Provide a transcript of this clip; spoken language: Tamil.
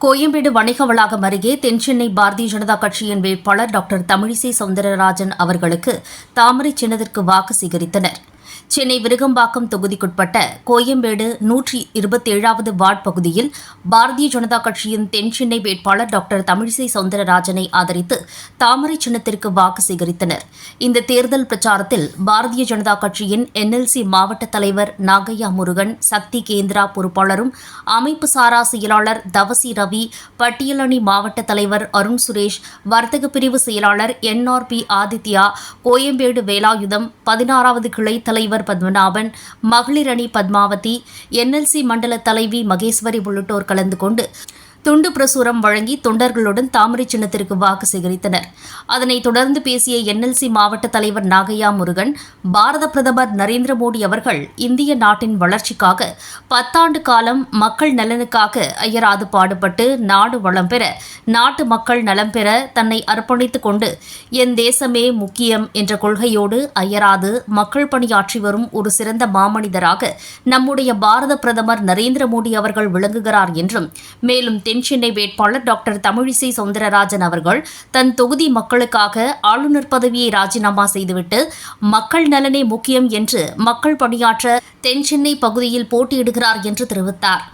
கோயம்பேடு வணிக வளாகம் அருகே தென்சென்னை பாரதிய ஜனதா கட்சியின் வேட்பாளர் டாக்டர் தமிழிசை சவுந்தரராஜன் அவர்களுக்கு தாமரை சின்னத்திற்கு வாக்கு சேகரித்தனா் சென்னை விருகம்பாக்கம் தொகுதிக்குட்பட்ட கோயம்பேடு நூற்றி இருபத்தேழாவது வார்டு பகுதியில் பாரதிய ஜனதா கட்சியின் தென் சென்னை வேட்பாளர் டாக்டர் தமிழிசை சவுந்தரராஜனை ஆதரித்து தாமரை சின்னத்திற்கு வாக்கு சேகரித்தனர். இந்த தேர்தல் பிரச்சாரத்தில் பாரதிய ஜனதா கட்சியின் என்எல்சி மாவட்ட தலைவர் நாகையா முருகன் சக்தி கேந்திரா பொறுப்பாளரும் அமைப்பு சாரா செயலாளர் தவசி ரவி பட்டியலணி மாவட்ட தலைவர் அருண் சுரேஷ் வர்த்தக பிரிவு செயலாளர் என்ஆர்பி ஆதித்யா கோயம்பேடு வேலாயுதம் பதினாறாவது கிளை தலைவர் பத்மநாபன் மகளிரணி பத்மாவதி என்எல்சி மண்டல தலைவி மகேஸ்வரி உள்ளிட்டோர் கலந்து கொண்டு துண்டு பிரசுரம் வழங்கி தொண்டர்களுடன் தாமரை சின்னத்திற்கு வாக்கு சேகரித்தனர். அதனைத் தொடர்ந்து பேசிய என்எல்சி மாவட்ட தலைவர் நாகையா முருகன் பாரத பிரதமர் நரேந்திர மோடி அவர்கள் இந்திய நாட்டின் வளர்ச்சிக்காக பத்தாண்டு காலம் மக்கள் நலனுக்காக அயராது பாடுபட்டு நாடு வளம் பெற நாட்டு மக்கள் நலம் பெற தன்னை அர்ப்பணித்துக் கொண்டு என் தேசமே முக்கியம் என்ற கொள்கையோடு அயராது மக்கள் பணியாற்றி வரும் ஒரு சிறந்த மாமனிதராக நம்முடைய பாரத பிரதமர் நரேந்திர மோடி அவர்கள் விளங்குகிறார் என்றும் மேலும் தென் தென்சென்னை வேட்பாளர் டாக்டர் தமிழிசை சவுந்தரராஜன் அவர்கள் தன் தொகுதி மக்களுக்காக ஆளுநர் பதவியை ராஜினாமா செய்துவிட்டு மக்கள் நலனே முக்கியம் என்று மக்கள் பணியாற்ற தென் சென்னை பகுதியில் போட்டியிடுகிறார் என்று தெரிவித்தார்.